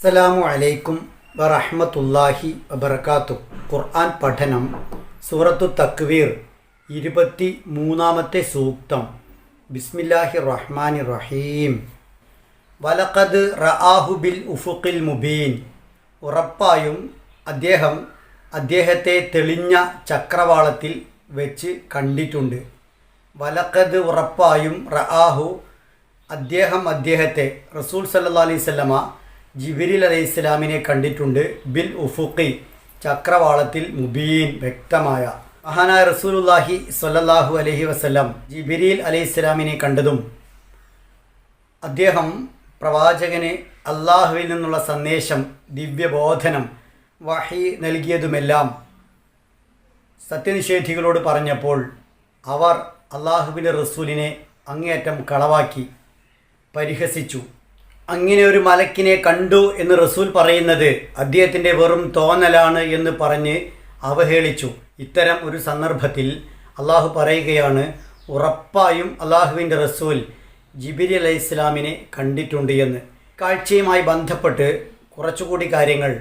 അസ്സലാമു അലൈക്കും വറഹ്മത്തുള്ളാഹി വബർക്കാത്തു ഖുർആൻ പഠനം സൂറത്തു തക്വീർ ഇരുപത്തി മൂന്നാമത്തെ സൂക്തം. ബിസ്മില്ലാഹി റഹ്മാനി റഹീം വലഖദ് റആഹു ബിൽ ഉഫുഖിൽ മുബീൻ. ഉറപ്പായും അദ്ദേഹം അദ്ദേഹത്തെ തെളിഞ്ഞ ചക്രവാളത്തിൽ വെച്ച് കണ്ടിട്ടുണ്ട്. വലഖദ് ഉറപ്പായും റആഹു അദ്ദേഹം അദ്ദേഹത്തെ റസൂൽ സല്ലാ സ്വലമ ജിബിരിൽ അലൈഹി ഇസ്ലാമിനെ കണ്ടിട്ടുണ്ട്. ബിൽ ഉഫുഖി ചക്രവാളത്തിൽ മുബീൻ വ്യക്തമായ. മഹാനായ റസൂലുല്ലാഹി സ്വല്ലല്ലാഹു അലൈഹി വസല്ലം ജിബിരിൽ അലൈഹി ഇസ്ലാമിനെ കണ്ടതും അദ്ദേഹം പ്രവാചകന് അള്ളാഹുവിൽ നിന്നുള്ള സന്ദേശം ദിവ്യബോധനം വഹി നൽകിയതുമെല്ലാം സത്യനിഷേധികളോട് പറഞ്ഞപ്പോൾ അവർ അള്ളാഹുവിന്റെ റസൂലിനെ അങ്ങേയറ്റം കളവാക്കി പരിഹസിച്ചു. അങ്ങനെ ഒരു മലക്കിനെ കണ്ടു എന്ന് റസൂൽ പറയുന്നത് അദ്ദേഹത്തിന്റെ വെറും തോന്നലാണ് എന്ന് പറഞ്ഞ് അവഹേളിച്ചു. ഇത്തരം ഒരു സന്ദർഭത്തിൽ അള്ളാഹു പറയുകയാണ് ഉറപ്പായും അള്ളാഹുവിന്റെ റസൂൽ ജിബിരി അലൈഹി ഇസ്ലാമിനെ കണ്ടിട്ടുണ്ട് എന്ന്. കാഴ്ചയുമായി ബന്ധപ്പെട്ട് കുറച്ചുകൂടി കാര്യങ്ങൾ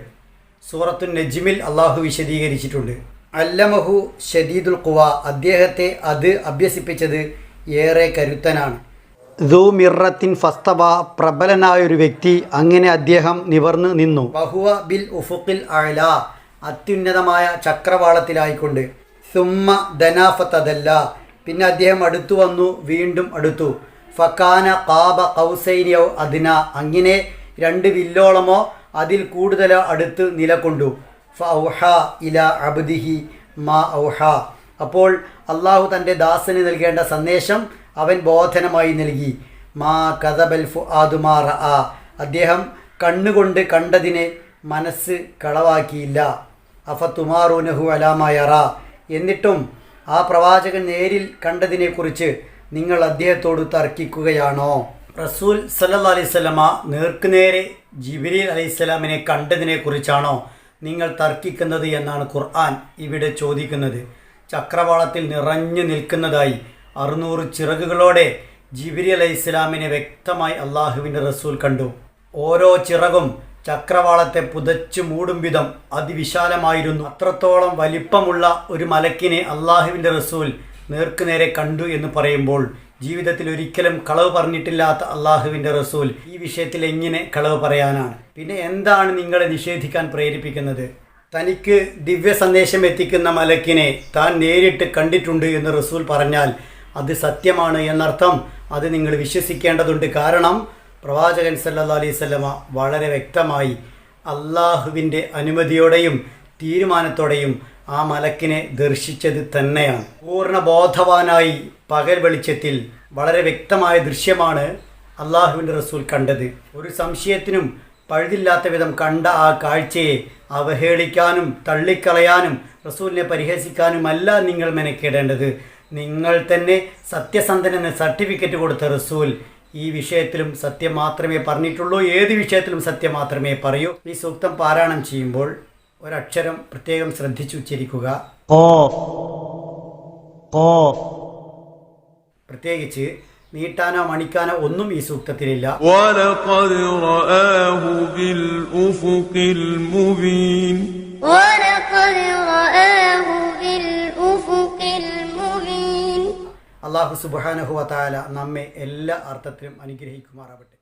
സൂറത്തു നജ്മിൽ അള്ളാഹു വിശദീകരിച്ചിട്ടുണ്ട്. അല്ലമഹു ഷദീദുൽ ഖുവ അദ്ദേഹത്തെ അത് അഭ്യസിപ്പിച്ചത് ഏറെ കരുത്തനാണ്. ദൂ മിറത്തിൻ ഫസ്തവ പ്രബലനായ ഒരു വ്യക്തി അങ്ങനെ അദ്ദേഹം നിവർന്നു നിന്നു. ബഹുവ ബിൽ ഉഫുഖിൽ അഴല അത്യുന്നതമായ ചക്രവാളത്തിലായിക്കൊണ്ട്. സുമ്മ ധനാഫത്തതല്ല പിന്നെ അദ്ദേഹം അടുത്തു വന്നു വീണ്ടും അടുത്തു. ഫക്കാന കാബ കൗസൈനിയോ അതിന അങ്ങനെ രണ്ട് വില്ലോളമോ അതിൽ കൂടുതലോ അടുത്ത് നിലകൊണ്ടു. ഫൗഹ ഇല അബ്ദിഹി മാ ഔഹ. അപ്പോൾ അള്ളാഹു തന്റെ ദാസന് നൽകേണ്ട സന്ദേശം അവൻ ബോധനമായി നൽകി. മാ കഥബൽ ഫു ആദുമാ ആ അദ്ദേഹം കണ്ണുകൊണ്ട് കണ്ടതിനെ മനസ്സ് കളവാക്കിയില്ല. അഫ തുമാറുനഹു അലാമയറ എന്നിട്ടും ആ പ്രവാചകൻ നേരിൽ കണ്ടതിനെക്കുറിച്ച് നിങ്ങൾ അദ്ദേഹത്തോട് തർക്കിക്കുകയാണോ? റസൂൽ സല്ലാ അലൈഹി സ്വലമ നേർക്കുനേരെ അലൈഹി സ്വലാമിനെ കണ്ടതിനെക്കുറിച്ചാണോ നിങ്ങൾ തർക്കിക്കുന്നത് എന്നാണ് ഖുർആൻ ഇവിടെ ചോദിക്കുന്നത്. ചക്രവാളത്തിൽ നിറഞ്ഞു നിൽക്കുന്നതായി അറുന്നൂറ് ചിറകുകളോടെ ജിബിരി അലൈഹി ഇസ്ലാമിനെ വ്യക്തമായി അള്ളാഹുവിന്റെ റസൂൽ കണ്ടു. ഓരോ ചിറകും ചക്രവാളത്തെ പുതച്ചു മൂടും വിധം അതിവിശാലമായിരുന്നു. അത്രത്തോളം വലിപ്പമുള്ള ഒരു മലക്കിനെ അള്ളാഹുവിന്റെ റസൂൽ നേർക്കുനേരെ കണ്ടു എന്ന് പറയുമ്പോൾ ജീവിതത്തിൽ ഒരിക്കലും കളവ് പറഞ്ഞിട്ടില്ലാത്ത അള്ളാഹുവിന്റെ റസൂൽ ഈ വിഷയത്തിൽ എങ്ങനെ കളവ് പറയാനാണ്? പിന്നെ എന്താണ് നിങ്ങളെ നിഷേധിക്കാൻ പ്രേരിപ്പിക്കുന്നത്? തനിക്ക് ദിവ്യ സന്ദേശം എത്തിക്കുന്ന മലക്കിനെ താൻ നേരിട്ട് കണ്ടിട്ടുണ്ട് എന്ന് റസൂൽ പറഞ്ഞാൽ അത് സത്യമാണ് എന്നർത്ഥം അത് നിങ്ങൾ വിശ്വസിക്കേണ്ടതുണ്ട്. കാരണം പ്രവാചകൻ സല്ലാ അലൈഹി സ്വലമ വളരെ വ്യക്തമായി അള്ളാഹുവിന്റെ അനുമതിയോടെയും തീരുമാനത്തോടെയും ആ മലക്കിനെ ദർശിച്ചത് തന്നെയാണ്. പൂർണ ബോധവാനായി പകൽ വെളിച്ചത്തിൽ വളരെ വ്യക്തമായ ദൃശ്യമാണ് അള്ളാഹുവിന്റെ റസൂൽ കണ്ടത്. ഒരു സംശയത്തിനും പഴുതില്ലാത്ത വിധം കണ്ട ആ കാഴ്ചയെ അവഹേളിക്കാനും തള്ളിക്കളയാനും റസൂലിനെ പരിഹസിക്കാനുമല്ല നിങ്ങൾ മെനക്കേടേണ്ടത്. നിങ്ങൾ തന്നെ സത്യസന്ധനെന്ന് സർട്ടിഫിക്കറ്റ് കൊടുത്ത റസൂൽ ഈ വിഷയത്തിലും സത്യം മാത്രമേ പറഞ്ഞിട്ടുള്ളൂ ഏത് വിഷയത്തിലും സത്യം മാത്രമേ പറയൂ ഈ സൂക്തം പാരായണം ചെയ്യുമ്പോൾ ഒരക്ഷരം പ്രത്യേകം ശ്രദ്ധിച്ചു ഉച്ചരിക്കുക ഖാഫ് ഖാഫ് പ്രത്യേകിച്ച് നീട്ടാനോ മണിക്കാനോ ഒന്നും ഈ സൂക്തത്തിലില്ല ولقد അള്ളാഹു സുബാനഹുവ താല നമ്മെ എല്ലാ അർത്ഥത്തിലും അനുഗ്രഹിക്കുമാറാവട്ടെ.